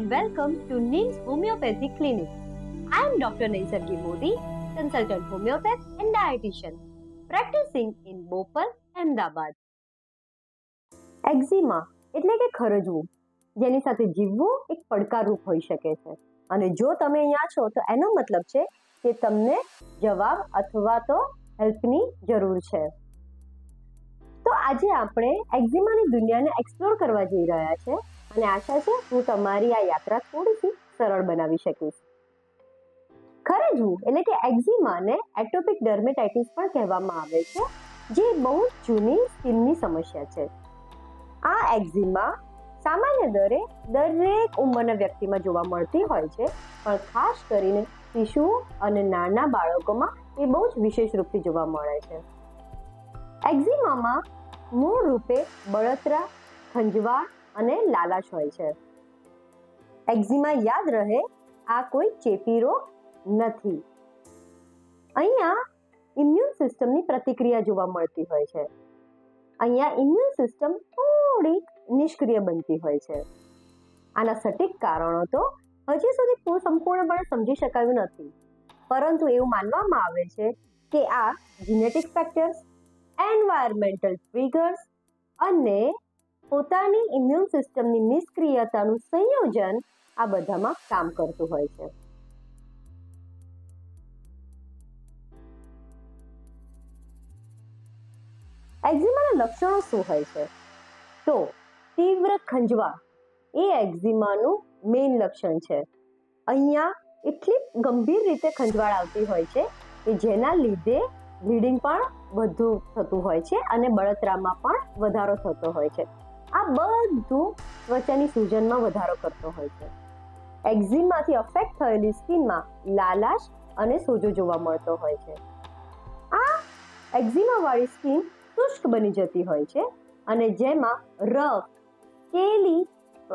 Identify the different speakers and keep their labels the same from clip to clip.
Speaker 1: and welcome to NIMS Homeopathy Clinic. I am Dr. Naisargi Modi, consultant homeopath and dietitian, practicing in Bhopal, Ahmedabad. એક્ઝિમા એટલે કે ખરજવું જેની સાથે જીવવું એક પડકારરૂપ હોઈ શકે છે અને જો તમે અહીંયા છો તો એનો મતલબ છે કે તમને જવાબ અથવા તો હેલ્પની જરૂર છે તો આજે આપણે એક્ઝિમાની દુનિયાને એક્સપ્લોર કરવા જઈ રહ્યા છે અને આશા છે હું તમારી આ યાત્રા થોડીસી સરળ બનાવી શકીશ. ખરજવું એટલે કે એક્ઝિમાને એટોપિક ડર્મેટાઇટિસ પણ કહેવામાં આવે છે, જે બહુ જૂની સ્કિનની સમસ્યા છે. આ એક્ઝિમા સામાન્ય દરે દરેક ઉંમરના વ્યક્તિમાં જોવા મળતી હોય છે, પણ ખાસ કરીને શિશુઓ અને નાના બાળકોમાં એ બહુ જ વિશેષ રૂપથી જોવા મળે છે. એક્ઝિમામાં મૂળ રૂપે બળતરા, ખંજવાળ અને લાલાશ હોય છે. એક્ઝિમા યાદ રહે, આ કોઈ ચેપી રોગ નથી. અહીંયા ઇમ્યુન સિસ્ટમની પ્રતિક્રિયા જોવા મળતી હોય છે. અહીંયા ઇમ્યુન સિસ્ટમ થોડીક નિષ્ક્રિય બનતી હોય છે. આના સટીક કારણો તો હજી સુધી સંપૂર્ણપણે સમજી શકાયું નથી. પરંતુ એવું માનવામાં આવે છે કે આ જીનેટિક ફેક્ટર્સ એન્વાયરમેન્ટલ ટ્રિગર્સ અને પોતાની ઇમ્યુન સિસ્ટમની નિષ્ક્રિયતાનું સંયોજન આ બધામાં કામ કરતું હોય છે. એક્ઝિમાના લક્ષણો શું હોય છે? તો તીવ્ર ખંજવા એ એક્ઝિમાનું મેઇન લક્ષણ છે. અહીંયા એટલી ગંભીર રીતે ખંજવાળ આવતી હોય છે કે જેના લીધે બ્લીડિંગ પણ વધુ થતું હોય છે અને બળતરામાં પણ વધારો થતો હોય છે. આ બધું ત્વચાની સૂજનમાં વધારો કરતો હોય છે. એક્ઝિમમાંથી અફેક્ટ થયેલી સ્કિનમાં લાલાશ અને સોજો જોવા મળતો હોય છે. આ એક્ઝિમાવાળી સ્કિન શુષ્ક બની જતી હોય છે અને જેમાં રફ, કેલી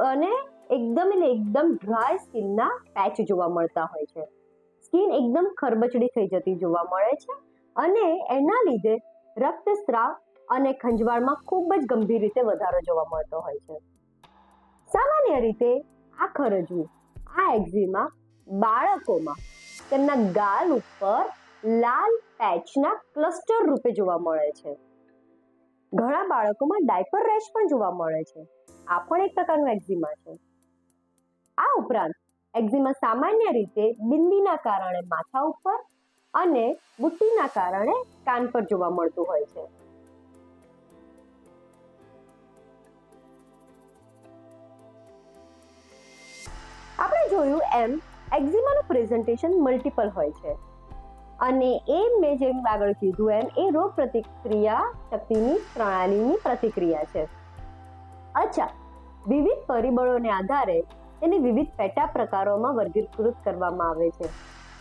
Speaker 1: અને એકદમ એટલે એકદમ ડ્રાય સ્કિનના પેચ જોવા મળતા હોય છે. સ્કિન એકદમ ખરબચડી થઈ જતી જોવા મળે છે અને એના લીધે રક્તસ્રાવ અને ખંજવાળમાં ખૂબ જ ગંભીર રીતે વધારો જોવા મળતો હોય છે. સામાન્ય રીતે આ ખરજવું આ એક્ઝિમા બાળકોમાં તેમના ગાલ ઉપર લાલ પેચના ક્લસ્ટર રૂપે જોવા મળે છે. ઘણા બાળકોમાં ડાયપર રેશ પણ જોવા મળે છે. આ પણ એક પ્રકારનું એક્ઝિમા છે. આ ઉપરાંત એક્ઝિમા સામાન્ય રીતે બિંદીના કારણે માથા ઉપર અને બુટ્ટીના કારણે કાન પર જોવા મળતું હોય છે. આપણે જોયું એમ એક્ઝિમાનું પ્રેઝન્ટેશન મલ્ટિપલ હોય છે. અને એ મેં જેમ આગળ કીધું એમ, એ રોગ પ્રતિક્રિયા શક્તિની પ્રણાલીની પ્રતિક્રિયા છે. અચ્છા, વિવિધ પરિબળોને આધારે એને વિવિધ પેટા પ્રકારોમાં વર્ગીકૃત કરવામાં આવે છે.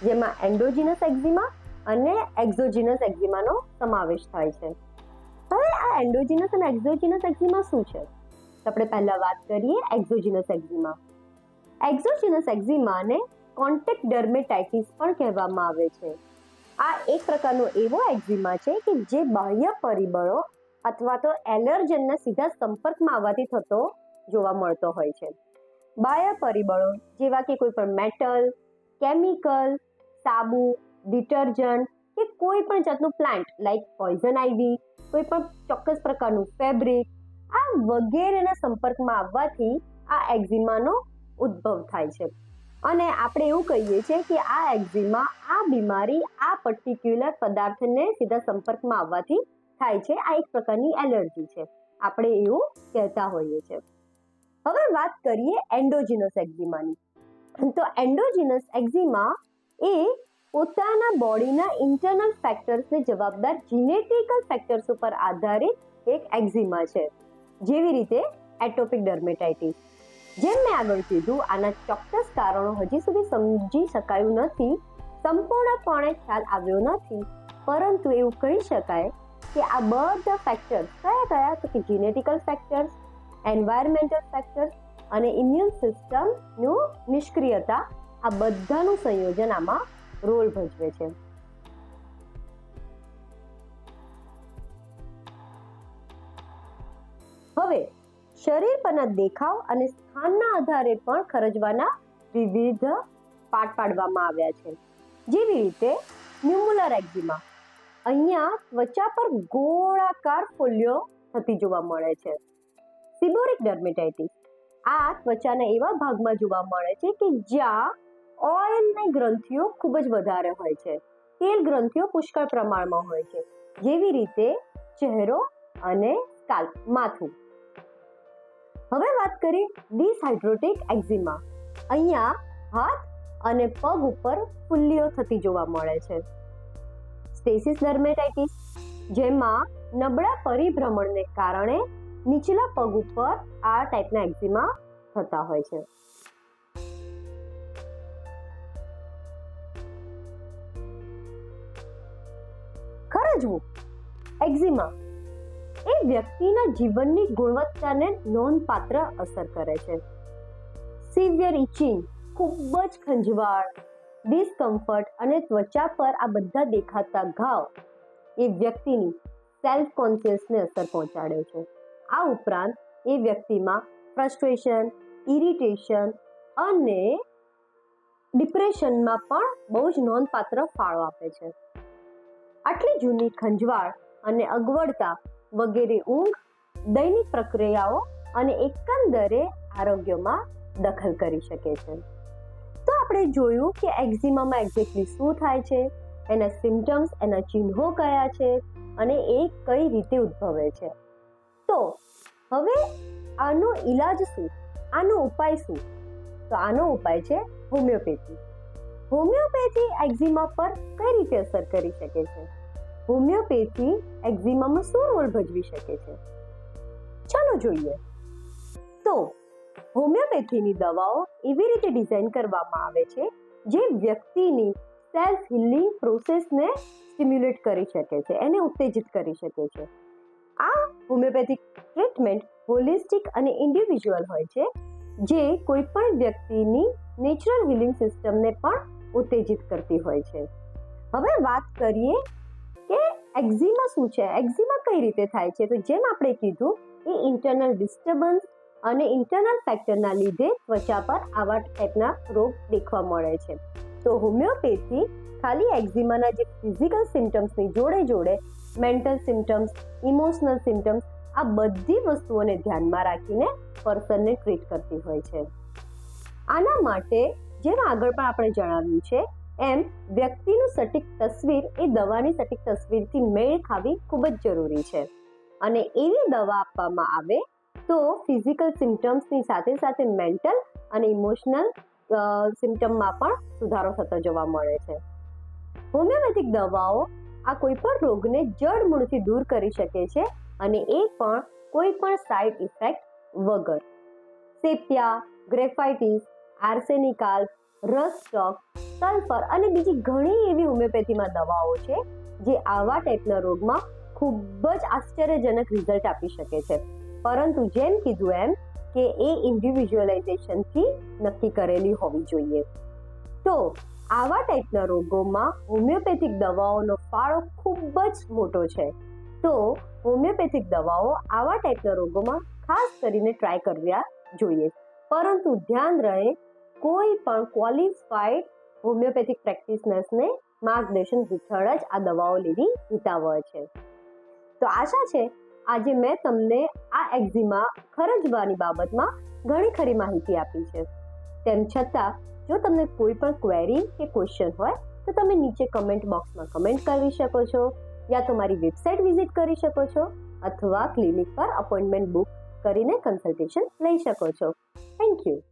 Speaker 1: જેમાં એન્ડોજીનસ એક્ઝિમા અને એક્ઝોજીનસ એક્ઝિમાનો સમાવેશ થાય છે. હવે આ એન્ડોજીનસ અને એક્ઝોજીનસ એક્ઝિમા શું છે? આપણે પહેલા વાત કરીએ એક્ઝોજીનસ એક્ઝિમા. એક્ઝોજીનસ એક્ઝિમાને કોન્ટેક્ટ ડર્મેટાઇટિસ પણ કહેવામાં આવે છે. આ એક પ્રકારનો એવો એક્ઝિમા છે કે જે બાહ્ય પરિબળો અથવા તો એલર્જનના સીધા સંપર્કમાં આવવાથી થતો જોવા મળતો હોય છે. બાહ્ય પરિબળો જેવા કે કોઈ પણ મેટલ, કેમિકલ, સાબુ, ડિટર્જન્ટ કે કોઈ પણ જાતનું પ્લાન્ટ લાઈક પોઈઝન આઈવી, કોઈ પણ ચોક્કસ પ્રકારનું ફેબ્રિક આ વગેરેના સંપર્કમાં આવવાથી આ એક્ઝિમાનો ઉદ્ભવ થાય છે. અને આપણે એવું કહીએ છીએ કે આ એક્ઝિમા આ બીમારી, આ પર્ટિક્યુલર પદાર્થને સીધા સંપર્કમાં આવવાથી થાય છે. આ એક પ્રકારની એલર્જી છે. આપણે એવું કહેતા હોઈએ છીએ. હવે વાત કરીએ એન્ડોજીનસ એક્ઝિમાની તો એન્ડોજીનસ એક્ઝિમા એ પોતાના બોડીના ઇન્ટરનલ ફેક્ટર્સને જવાબદાર જીનેટિકલ ફેક્ટર્સ ઉપર આધારિત એક એક્ઝિમા છે. જેવી રીતે એટોપિક ડર્મેટાઇટિસ જેમ મેં આગળ કીધું, આના ચોક્કસ કારણો હજી સુધી સમજી શકાયું નથી, સંપૂર્ણપણે ખ્યાલ આવ્યો નથી, પરંતુ એવું કહી શકાય કે આ બધા ફેક્ટર્સ કયા કયા? તો કે જીનેટિકલ ફેક્ટર્સ એન્વાયરમેન્ટલ ફેક્ટર્સ અને ઇમ્યુન સિસ્ટમનું નિષ્ક્રિયતા આ બધાનું સંયોજન આમાં રોલ ભજવે છે. હવે શરીર પરના દેખાવ અને સ્થાનના આધારે પણ ખરજવાના વિવિધ પાઠ પાડવામાં આવ્યા છે. જેવી રીતે ન્યુમુલર એક્ઝિમા. અહીંયા ત્વચા પર ગોળાકાર ફોલ્યો થતી જોવા મળે છે. સિબોરિક ડર્મેટાઇટિસ. આ ત્વચાના એવા ભાગમાં જોવા મળે છે કે જ્યાં ઓઇલની ગ્રંથિઓ ખૂબ જ વધારે હોય છે. તેલ ગ્રંથિઓ પુષ્કળ પ્રમાણમાં હોય છે. જેવી રીતે ચહેરો અને સ્કાલ્પ, માથું. હવે વાત કરીએ ડિસહાઇડ્રોટિક એક્ઝિમા. અહીંયા હાથ અને પગ ઉપર ફુલ્લીઓ થતી જોવા મળે છે. સ્ટેસિસ ડર્મેટાઇટિસ, જેમાં નબળા પરિભ્રમણને કારણે નીચલા પગ ઉપર આ ટાઈપના એક્ઝિમા થતા હોય છે. ખરજવું, એક્ઝિમા એ વ્યક્તિના જીવનની ગુણવત્તાને નોંધપાત્ર અસર કરે છે. સિવિયર ઇચિંગ ખૂબ જ ખંજવાળ ડિસ્કમ્ફર્ટ અને ત્વચા પર આ બધા દેખાતા ઘાવ એ વ્યક્તિની સેલ્ફ કોન્શિયસને અસર પહોંચાડે છે. આ ઉપરાંત એ વ્યક્તિમાં ફ્રસ્ટ્રેશન ઇરિટેશન અને ડિપ્રેશનમાં પણ બહુ જ નોંધપાત્ર ફાળો આપે છે. આટલી જૂની ખંજવાળ અને અગવડતા વગેરે ઊંઘ, દૈનિક પ્રક્રિયાઓ અને એકંદરે આરોગ્યમાં દખલ કરી શકે છે. તો આપણે જોયું કે એક્ઝિમામાં એક્ઝેક્ટલી શું થાય છે, એના સિમ્ટમ્સ એના ચિહ્નો કયા છે અને એ કઈ રીતે ઉદ્ભવે છે. તો હવે આનો ઈલાજ શું, આનો ઉપાય શું? તો આનો ઉપાય છે હોમિયોપેથી. હોમિયોપેથી એક્ઝિમા પર કઈ રીતે અસર કરી શકે છે? હોમિયોપેથી એક્ઝિમામાં શું રોલ ભજવી શકે છે? ચાલો જોઈએ. તો, હોમિયોપેથીની દવાઓ એવી રીતે ડિઝાઇન કરવામાં આવે છે જે વ્યક્તિની સેલ્ફ હિલિંગ પ્રોસેસને સ્ટિમ્યુલેટ કરી શકે છે, એને ઉત્તેજિત કરી શકે છે. આ હોમિયોપેથિક ટ્રીટમેન્ટ હોલિસ્ટિક અને ઇન્ડિવિજ્યુઅલ હોય છે, જે કોઈ પણ વ્યક્તિની નેચરલ હિલિંગ સિસ્ટમને પણ ઉત્તેજિત કરતી હોય છે. હવે વાત કરીએ કે એક્ઝિમા શું છે? એક્ઝિમા કઈ રીતે થાય છે? તો જેમ આપણે કીધું, એ ઇન્ટરનલ ડિસ્ટર્બન્સ અને ઇન્ટરનલ ફેક્ટરના લીધે ત્વચા પર આવા ટાઈપના રોગ દેખવા મળે છે. તો હોમિયોપેથી ખાલી એક્ઝિમાના જે ફિઝિકલ સિમ્ટમ્સની જોડે જોડે મેન્ટલ સિમ્ટમ્સ ઇમોશનલ સિમ્ટમ્સ આ બધી વસ્તુઓને ધ્યાનમાં રાખીને પર્સનને ટ્રીટ કરતી હોય છે. આના માટે, જેમ આગળ પણ આપણે જણાવ્યું છે એમ વ્યક્તિનું સટીક તસવીર એ દવાની સટીક તસવીરથી મેળ ખાવી ખૂબ જ જરૂરી છે. અને એવી દવા આપવામાં આવે તો ફિઝિકલ સિમ્ટમ્સની સાથે સાથે મેન્ટલ અને ઇમોશનલ સિમ્ટમમાં પણ સુધારો થતો જોવા મળે છે. હોમિયોપેથિક દવાઓ આ કોઈ પણ રોગને જડ મૂળથી દૂર કરી શકે છે અને એ પણ કોઈ પણ સાઇડ ઇફેક્ટ વગર. સેપિયા, ગ્રેફાઇટિસ, આર્સેનિકાલ રસ્ટોક સલ્ફર અને બીજી ઘણી એવી હોમિયોપેથીમાં દવાઓ છે, જે આવા ટાઈપના રોગમાં ખૂબ જ આશ્ચર્યજનક રિઝલ્ટ આપી શકે છે. પરંતુ જેમ કીધું એમ કે એ ઇન્ડિવિજ્યુઅલાઇઝેશનથી નક્કી કરેલી હોવી જોઈએ. તો આવા ટાઈપના રોગોમાં હોમિયોપેથિક દવાઓનો ફાળો ખૂબ જ મોટો છે. તો હોમિયોપેથિક દવાઓ આવા ટાઈપના રોગોમાં ખાસ કરીને ટ્રાય કરવા જોઈએ. પરંતુ ધ્યાન રહે કોઈ પણ ક્વોલિફાઈડ હોમિયોપેથિક પ્રેક્ટિશનર્સને માર્ગદર્શન હેઠળ જ આ દવાઓ લેવી હિતાવહ છે. તો આશા છે, આજે મેં તમને આ એક્ઝિમા ખરજવાની બાબતમાં ઘણી ખરી માહિતી આપી છે. તેમ છતાં, જો તમને કોઈ પણ ક્વેરી કે ક્વેશ્ચન હોય, તો તમે નીચે કમેન્ટ બોક્સમાં કમેન્ટ કરી શકો છો, યા તો મારી વેબસાઇટ વિઝિટ કરી શકો છો, અથવા ક્લિનિક પર અપોઇન્ટમેન્ટ બુક કરીને કન્સલ્ટેશન લઈ શકો છો. Thank you.